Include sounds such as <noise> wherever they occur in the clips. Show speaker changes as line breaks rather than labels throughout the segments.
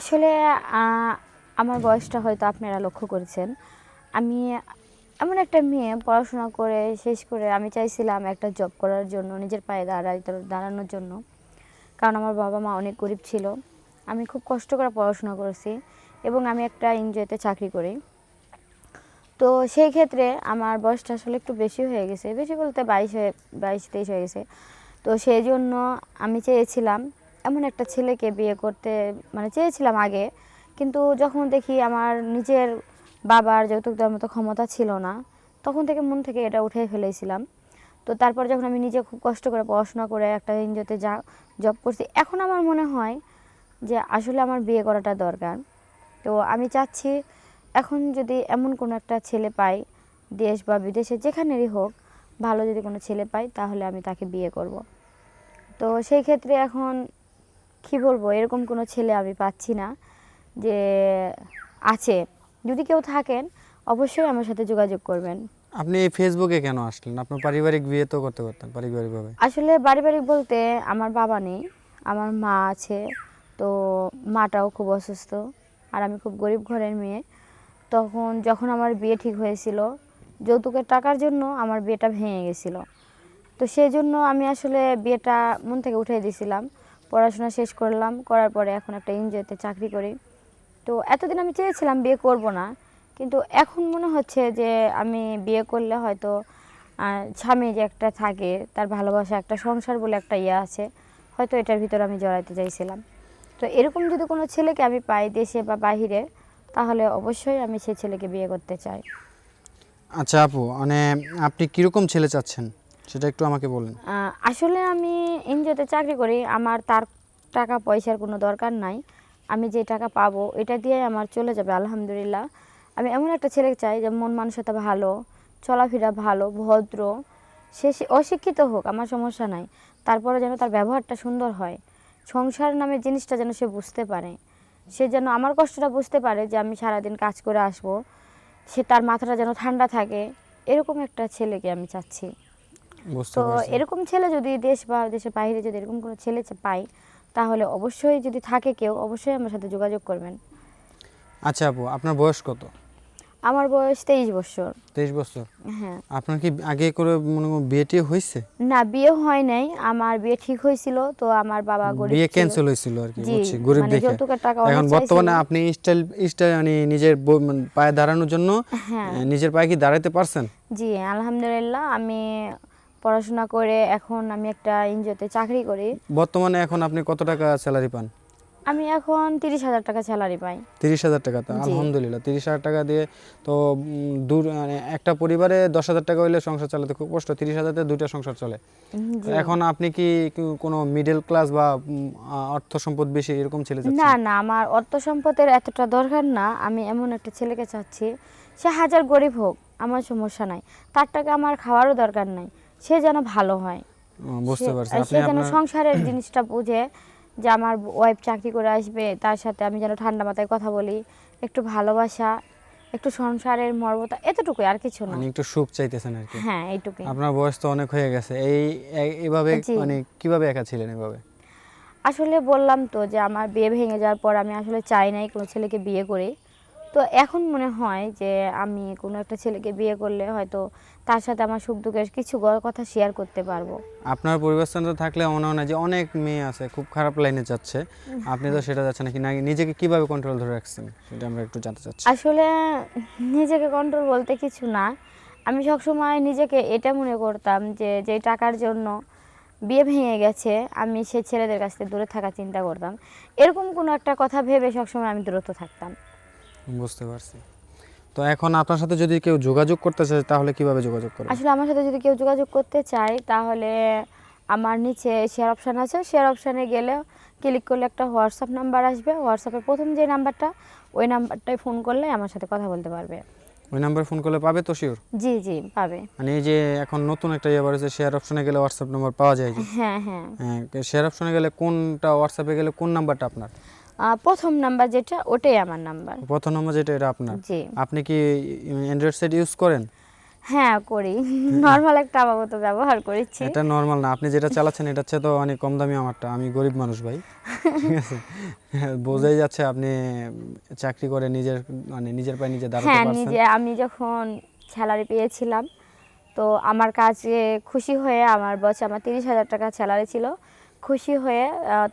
আসলে আমার বয়সটা হয়তো আপনারা লক্ষ্য করেছেন। আমি এমন একটা মেয়ে, পড়াশোনা করে, শেষ করে আমি চাইছিলাম একটা জব করার জন্য, নিজের পায়ে দাঁড়াইতে দাঁড়ানোর জন্য। কারণ আমার বাবা মা অনেক গরিব ছিল। আমি খুব কষ্ট করে পড়াশোনা করেছি এবং আমি একটা এনজিওতে চাকরি করি। তো সেই ক্ষেত্রে আমার বয়সটা আসলে একটু বেশি হয়ে গেছে। বেশি বলতে বাইশ হয়ে, বাইশ তেইশ হয়ে গেছে। তো সেই জন্য আমি চেয়েছিলাম এমন একটা ছেলেকে বিয়ে করতে মানে চেয়েছিলাম আগে, কিন্তু যখন দেখি আমার নিজের বাবার যৌতুক দেওয়ার মতো ক্ষমতা ছিল না, তখন থেকে মন থেকে এটা উঠে ফেলেছিলাম। তো তারপর যখন আমি নিজে খুব কষ্ট করে পড়াশোনা করে একটা এনজিওতে যা জব করছি, এখন আমার মনে হয় যে আসলে আমার বিয়ে করাটা দরকার। তো আমি চাচ্ছি এখন যদি এমন কোনো একটা ছেলে পাই, দেশ বা বিদেশে যেখানেরই হোক, ভালো যদি কোনো ছেলে পাই, তাহলে আমি তাকে বিয়ে করব। তো সেই ক্ষেত্রে এখন কি বলব এরকম কোনো ছেলে আমি পাচ্ছি না যে আছে। যদি কেউ থাকেন অবশ্যই আমার সাথে যোগাযোগ করবেন।
আপনি এই ফেসবুকে কেন আসলেন? আপনার পারিবারিক বিয়ে তো করতে পারতেন পারিবারিকভাবে।
আসলে পারিবারিক বলতে আমার বাবা নেই আমার মা আছে তো মাটাও খুব অসুস্থ আর আমি খুব গরিব ঘরের মেয়ে। তখন যখন আমার বিয়ে ঠিক হয়েছিল যৌতুকের টাকার জন্য আমার বিয়েটা ভেঙে গেছিল। তো সেই জন্য আমি আসলে বিয়েটা মন থেকে উঠে দিয়েছিলাম। পড়াশোনা শেষ করলাম, করার পরে এখন একটা এনজিওতে চাকরি করি। তো এতদিন আমি চেয়েছিলাম বিয়ে করব না, কিন্তু এখন মনে হচ্ছে যে আমি বিয়ে করলে হয়তো স্বামী যে একটা থাকে, তার ভালোবাসা একটা সংসার বলে একটা ইয়ে আছে, হয়তো এটার ভিতরে আমি জড়াইতে চাইছিলাম। তো এরকম যদি কোনো ছেলেকে আমি পাই দেশে বা বাহিরে, তাহলে অবশ্যই আমি সেই ছেলেকে বিয়ে করতে চাই।
আচ্ছা আপু মানে আপনি কীরকম ছেলে চাচ্ছেন? সেটা একটু আমাকে বলেন।
আসলে আমি এনজিওতে চাকরি করি, আমার তার টাকা পয়সার কোনো দরকার নাই। আমি যে টাকা পাবো, এটা দিয়ে আমার চলে যাবে, আলহামদুলিল্লাহ। আমি এমন একটা ছেলে চাই যে মন মানসিকতা ভালো, চলাফেরা ভালো, ভদ্র সে অশিক্ষিত হোক, আমার সমস্যা নাই। তারপরে যেন তার ব্যবহারটা সুন্দর হয়। সংসার নামে জিনিসটা যেন সে বুঝতে পারে। সে যেন আমার কষ্টটা বুঝতে পারে যে আমি সারাদিন কাজ করে আসব। সে তার মাথাটা যেন ঠান্ডা থাকে, এরকম একটা ছেলেকে আমি চাচ্ছি। তো এরকম ছেলে যদি দেশ বা দেশের বাইরে যদি এরকম কোনো ছেলে পাই তাহলে অবশ্যই যদি থাকে কেউ অবশ্যই আমার সাথে যোগাযোগ করবেন।
আচ্ছা আপু আপনার বয়স কত?
আমার বয়স তেইশ বছর।
তেইশ বছর?
হ্যাঁ।
আপনার কি আগে করে মনে করুন বিয়েটি হয়েছে?
না বিয়ে হয় নাই। আমার বিয়ে ঠিক হয়েছিল তো আমার বাবা গরিব
বিয়ে ক্যান্সেল হয়েছিল আর কি বুঝছি গরিব
মানে
দেখে। এখন বর্তমানে আপনি স্টাইল স্টাইল মানে নিজের মানে পায়ে দাঁড়ানোর জন্য
হ্যাঁ।
নিজের পায়ে কি দাঁড়াতে পারছেন?
জি আলহামদুলিল্লাহ আমি পড়াশোনা করে এখন আমি একটা এনজিওতে চাকরি করি।
বর্তমানে এখন আপনি কত টাকা স্যালারি পান?
আমি এখন তিরিশ হাজার টাকা স্যালারি পাই।
তিরিশ হাজার টাকা তো। আলহামদুলিল্লাহ। তিরিশ হাজার টাকা দিয়ে তো দূর মানে একটা পরিবারে দশ হাজার টাকা হইলে সংসার চালাতে খুব কষ্ট তিরিশ হাজারতে দুইটা সংসার চলে। এখন আপনি কি কোনো মিডল ক্লাস বা অর্থ সম্পদ বেশি এরকম ছেলে?
না না আমার অর্থ সম্পদের এতটা দরকার না। আমি এমন একটা ছেলেকে চাচ্ছি সে হাজার গরিব হোক আমার সমস্যা নাই। তার টাকা আমার খাওয়ারও দরকার নাই। সে যেন ভালো হয়।
বুঝতে পারছি।
সে
আপনি
যেন সংসারের <clears throat> জিনিসটা বুঝে যে আমার ওয়াইফ চাকরি করে আসবে তার সাথে আমি যেন ঠান্ডা মাথায় কথা বলি একটু ভালোবাসা একটু সংসারের মর্মতা এতটুকুই আর কিছু না।
মানে একটু সুখ চাইতেছেন আর কি।
হ্যাঁ এইটুকুই।
আপনার বয়স তো অনেক হয়ে গেছে। এই এই- এইভাবে মানে কীভাবে একা ছিলেন এভাবে?
আসলে বললাম তো যে আমার বিয়ে ভেঙে যাওয়ার পর আমি আসলে চাই নাই কোনো ছেলেকে বিয়ে করি। তো এখন মনে হয় যে আমি কোনো একটা ছেলেকে বিয়ে করলে হয়তো তার সাথে আমার সুখ দুঃখের কিছু কথা শেয়ার করতে পারব।
আপনার পরিবেশনটা থাকলে মনে হয় না যে অনেক মেয়ে আছে খুব খারাপ লাইনে যাচ্ছে। আপনি তো সেটা যাচ্ছেন নাকি না নিজেকে কীভাবে কন্ট্রোল ধরে রাখছেন সেটা আমরা একটু জানতে চাচ্ছি।
আসলে নিজেকে কন্ট্রোল বলতে কিছু না। আমি সবসময় নিজেকে এটা মনে করতাম যে যে টাকার জন্য বিয়ে ভেঙে গেছে আমি সেই ছেলেদের কাছ থেকে দূরে থাকার চিন্তা করতাম। এরকম কোনো একটা কথা ভেবে সবসময় আমি দূরত্ব থাকতাম।
বুঝতে পারছি। তো এখন আপনার সাথে যদি কেউ যোগাযোগ করতে চায় তাহলে কীভাবে যোগাযোগ করবে?
আসলে আমার সাথে যদি কেউ যোগাযোগ করতে চায় তাহলে আমার নিচে শেয়ার অপশান আছে। শেয়ার অপশানে গেলে ক্লিক করলে একটা হোয়াটসঅ্যাপ নাম্বার আসবে। হোয়াটসঅ্যাপের প্রথম যে নাম্বারটা ওই নাম্বারটায় ফোন করলে আমার সাথে কথা বলতে পারবে।
ওই নাম্বার ফোন করলে পাবে তো শিওর
জি জি পাবে।
মানে এই যে এখন নতুন একটা ইয়ে বাড়ছে শেয়ার অপশনে গেলে হোয়াটসঅ্যাপ নাম্বার পাওয়া যায়।
হ্যাঁ হ্যাঁ।
হ্যাঁ শেয়ার অপশনে গেলে কোনটা হোয়াটসঅ্যাপে গেলে কোন নাম্বারটা আপনার?
প্রথম নাম্বার যেটা ওটাই আমার নাম্বার।
প্রথম নম্বর যেটা এটা আপনার?
জি।
আপনি কি অ্যান্ড্রয়েড সেট ইউজ করেন?
হ্যাঁ করি। <laughs> নর্মাল একটা আপাতত ব্যবহার করেছি।
এটা নর্মাল না। আপনি যেটা চালাচ্ছেন এটা হচ্ছে তো অনেক কম দামি আমারটা। আমি গরিব মানুষ ভাই। ঠিক আছে? হ্যাঁ, <laughs> বোঝাই যাচ্ছে আপনি চাকরি করে নিজের মানে নিজের পায়ে নিজে দাঁড়াতে পারছেন।
হ্যাঁ নিজে আমি যখন স্যালারি পেয়েছিলাম তো আমার কাজে খুশি হয়ে আমার বস আমার তিরিশ হাজার টাকা স্যালারি ছিল। খুশি হয়ে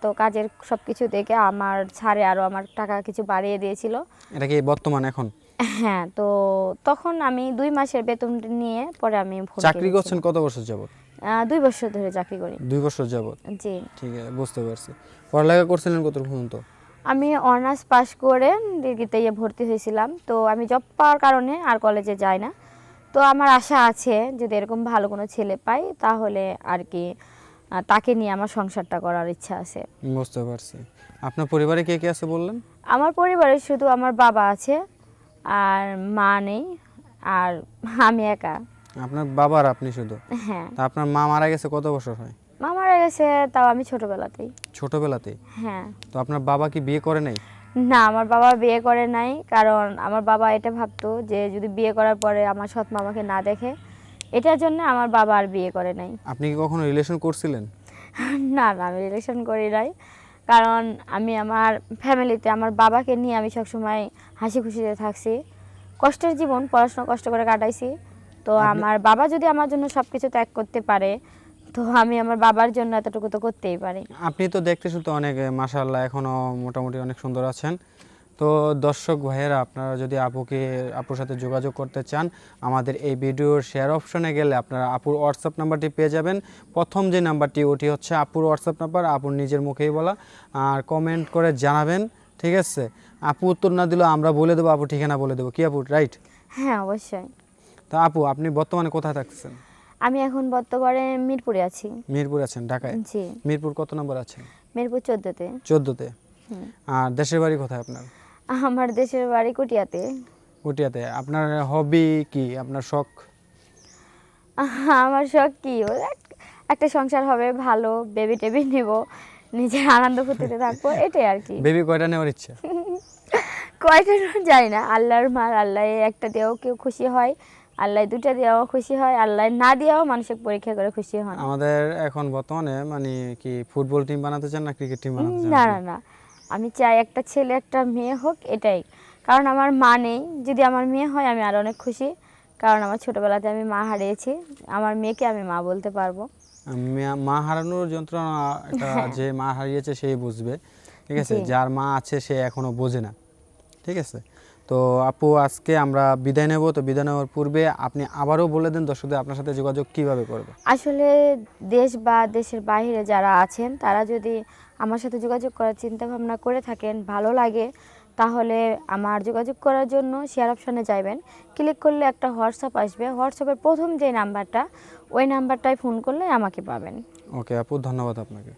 তো কাজের সব কিছু দেখে আমার ছাড়ে আরও আমার টাকা কিছু বাড়িয়ে দিয়েছিল।
এটা কি বর্তমান এখন?
হ্যাঁ তো তখন আমি দুই মাসের বেতন নিয়ে পরে আমি
চাকরি করছেন কত বছর যাবত
দুই বছর ধরে চাকরি করি।
দুই বছর যাবত
জি।
ঠিক আছে বুঝতে পারছি। পড়ালেখা করছিলেন কত পর্যন্ত
আমি অনার্স পাশ করে ডিগ্রিতে ইয়ে ভর্তি হয়েছিলাম। তো আমি জব পাওয়ার কারণে আর কলেজে যাই না। তো আমার আশা আছে যদি এরকম ভালো কোনো ছেলে পাই তাহলে আর কি তাকে নিয়ে আমার সংসারটা করার ইচ্ছা আছে।
বুঝতে পারছি। আপনার পরিবারে কে কে আছে বললেন?
আমার পরিবারে শুধু আমার বাবা আছে আর মা নেই আর আমি একা।
আপনার বাবার আপনি শুধু?
হ্যাঁ।
তা আপনার মা মারা গেছে কত বছর হয়?
মা মারা গেছে তাও আমি ছোটবেলাতেই।
ছোটবেলাতেই?
হ্যাঁ।
তো আপনার বাবা কি বিয়ে করে নাই?
না আমার বাবা বিয়ে করে নাই কারণ আমার বাবা এটা ভাবতো যে যদি বিয়ে করার পরে আমার সৎ মামাকে না দেখে এটার জন্য আমার বাবা আর বিয়ে করে নাই।
আপনি কি কখনো রিলেশন করছিলেন?
না না আমি রিলেশন করি নাই। কারণ আমি আমার ফ্যামিলিতে আমার বাবাকে নিয়ে আমি সবসময় হাসি খুশিতে থাকছি। কষ্টের জীবন পড়াশোনা কষ্ট করে কাটাইছি। তো আমার বাবা যদি আমার জন্য সব কিছু ত্যাগ করতে পারে তো আমি আমার বাবার জন্য এতটুকু তো করতেই পারি।
আপনি তো দেখতে শুনতে অনেক মাশাআল্লাহ এখনও মোটামুটি অনেক সুন্দর আছেন। তো দর্শক ভাইয়েরা আপনারা যদি আপুকে আপুর সাথে যোগাযোগ করতে চান আমাদের এই ভিডিওর শেয়ার অপশনে গেলে আপনারা আপুর হোয়াটসঅ্যাপ নাম্বারটি পেয়ে যাবেন। প্রথম যে নাম্বারটি ওটি হচ্ছে আপুর হোয়াটসঅ্যাপ নাম্বার আপুর নিজের মুখেই বলা। আর কমেন্ট করে জানাবেন ঠিক আছে? আপু উত্তর না দিলেও আমরা বলে দেবো আপু ঠিকানা বলে দেবো। কি আপু রাইট
হ্যাঁ অবশ্যই।
তো আপু আপনি বর্তমানে কোথায় থাকছেন
আমি এখন বর্তমানে মিরপুরে আছি।
মিরপুর আছেন ঢাকায়?
জি।
মিরপুর কত নম্বর আছেন?
মিরপুর চোদ্দতে।
চোদ্দোতে? আর দেশের বাড়ি কোথায় আপনার?
আমার দেশের বাড়ি কুটিয়াতে।
উটিয়াতে আপনার হবি কি? আপনার শখ?
আমার শখ কি? একটা সংসার হবে ভালো বেবি টেবি নেব নিজের আনন্দ ফুর্তিতে থাকব এটাই আর কি।
বেবি কয়টা নেওয়ার ইচ্ছা? <laughs>
কয়টা যাই না। আল্লাহর মার আল্লাহ একটা দিয়েও কেউ খুশি হয় আল্লাহ দুটা দিয়েও খুশি হয় আল্লাহ না দিয়েও মানসিক পরীক্ষা করে খুশি হয়
আমাদের এখন বর্তমানে মানে কি ফুটবল টিম বানাতে চান না ক্রিকেট টিম বানাতে চান?
না না না। আমি চাই একটা ছেলে একটা মেয়ে হোক এটাই। কারণ আমার মা নেই। যদি আমার মেয়ে হয় আমি আরও অনেক খুশি। কারণ আমার ছোটবেলাতে আমি মা হারিয়েছি। আমার মেয়েকে আমি মা বলতে পারব।
মা- মা হারানোর যন্ত্রণা এটা যে মা হারিয়েছে সেই বুঝবে। ঠিক আছে? যার মা আছে সে এখনও বোঝে না। ঠিক আছে? তো আপু আজকে আমরা বিদায় নেব। তো বিদায় নেওয়ার পূর্বে আপনি আবারও বলে দেন দর্শকদের আপনার সাথে যোগাযোগ কীভাবে করবে।
আসলে দেশ বা দেশের বাইরে যারা আছেন তারা যদি আমার সাথে যোগাযোগ করার চিন্তা ভাবনা করে থাকেন ভালো লাগে তাহলে আমার যোগাযোগ করার জন্য শেয়ার অপশানে যাবেন ক্লিক করলে একটা হোয়াটসঅ্যাপ আসবে। হোয়াটসঅ্যাপের প্রথম যে নাম্বারটা ওই নাম্বারটায় ফোন করলে আমাকে পাবেন।
ওকে আপু ধন্যবাদ আপনাকে।